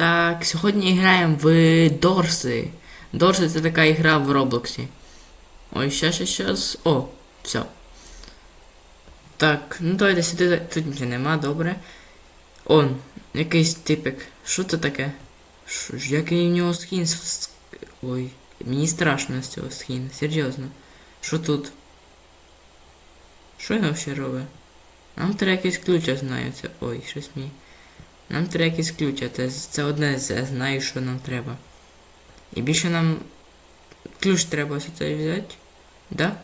Так, сьогодні граємо в Дорси. Дорси це така ігра в Роблоксі. Ой, щас, щас, щас. О, все. Так, ну давайте сюди. Тут нічого нема, добре. Он, якийсь типик. Що це таке? Що який у нього скін? Ой, мені страшно з цього скіна, серйозно. Що тут? Що він взагалі робить? Нам треба якийсь ключ, я знаю. Це. Ой, щось мені. Нам треба якийсь ключ, а це, одне з знаю, що нам треба. І більше нам ключ треба ось цей взяти. Да?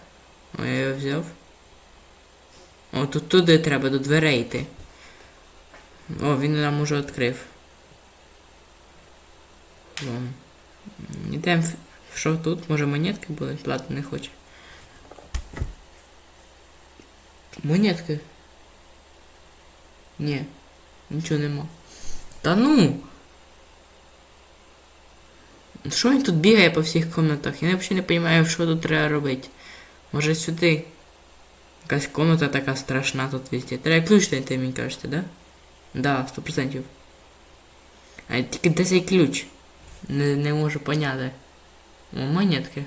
О, я його взяв. О, тут туди треба, до дверей йти. О, він нам уже відкрив. Ідемо. в- Що тут? Може монетки були? Ладно, не хочу. Монетки? Ні. Нічого нема. Та ну. Що він тут бігає по всіх комнатах? Я взагалі не розумію, що тут треба робити. Може сюди. Якась комната така страшна тут везде. Треба ключ знайти, мені кажеться, да? Да, сто процентів. А тільки де цей ключ? Не, не можу поняти. О, монетки.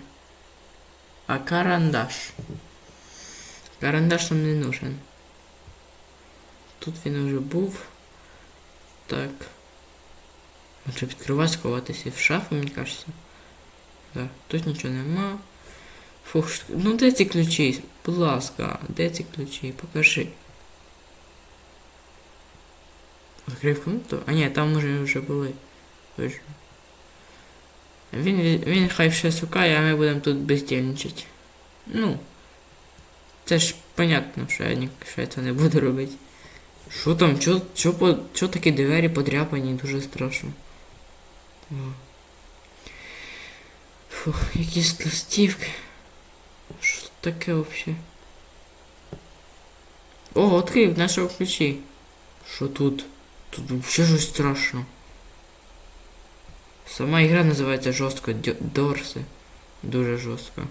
А карандаш. Карандаш нам не нужен. Тут він уже був. Так. Може відкривати, сховатися в шафу, мені кажеться. Так, тут нічого нема. Фух, ну де ці ключі? Будь ласка, де ці ключі? Покажи. Відкрив комнату? А ні, там може вже були. Точно. Він, він хай ще шукає, а ми будемо тут бездільничати. Ну. Це ж понятно, що я, що я це не буду робити. Що там? Чо, чо, по, чо такі двері подряпані? Дуже страшно. Фух, якісь листівки. Що таке взагалі? О, відкрив, знайшов ключі. Що тут? Тут взагалі щось страшно. Сама ігра називається жорстко Дорси. Дуже жорстко.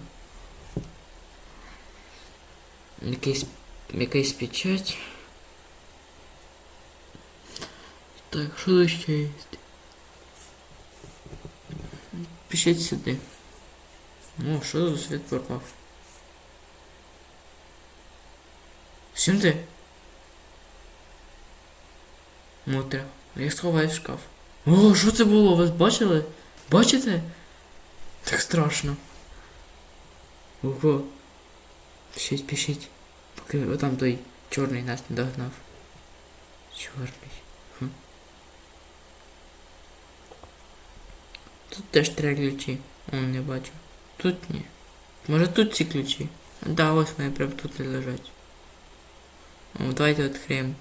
Якийсь, якийсь печать. Так, що ще є? Пишіть сюди. О, що тут світ пропав? Чим ти? Мотра. Я сховаю в шкаф. О, що це було? Ви бачили? Бачите? Так страшно. Ого. Пишіть, пишіть. Поки отам той чорний нас не догнав. Чорний. Хм. Тут теж треба ключі. Он не бачу. Тут ні. Може тут ці ключі? Да, ось вони прям тут лежать. О, давайте відкриємо.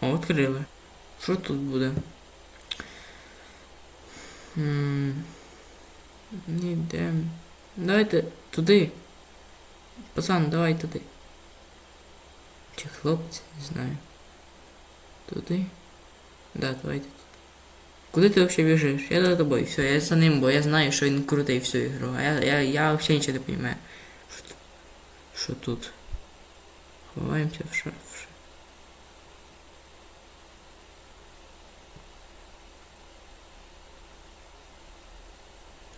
О, відкрили. Що тут буде? М, Ніде. Давайте туди. Пацан, давай туди. Чи хлопці, не знаю. Туди. Да, давайте. Куди ти взагалі біжиш? Я за тобою, все, я за ним, бо я знаю, що він крутий всю ігру. А я, я, я взагалі нічого не розумію. Що, що тут? Ховаємося в шаф.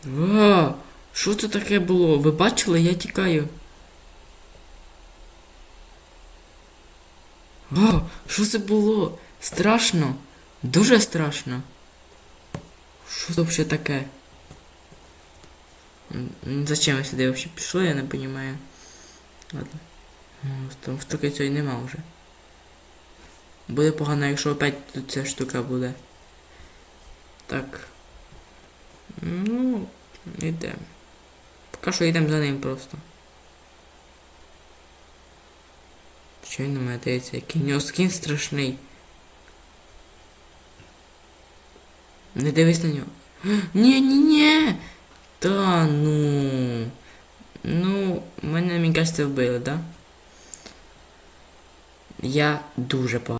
А, що це таке було? Ви бачили? Я тікаю. А, що це було? Страшно. Дуже страшно. Що це взагалі таке? Зачем я сюди взагалі пішло, я не розумію. Ладно. Там штуки цієї нема вже. Буде погано, якщо опять тут ця штука буде. Так. Ну, йдемо. Поки що йдемо за ним просто. Що він на мене дивиться, який у нього скін страшний. Не дивись на нього. Ні, ні, ні. Та ну. Ну, мене, мені кажеться, вбили, да? Я дуже погано.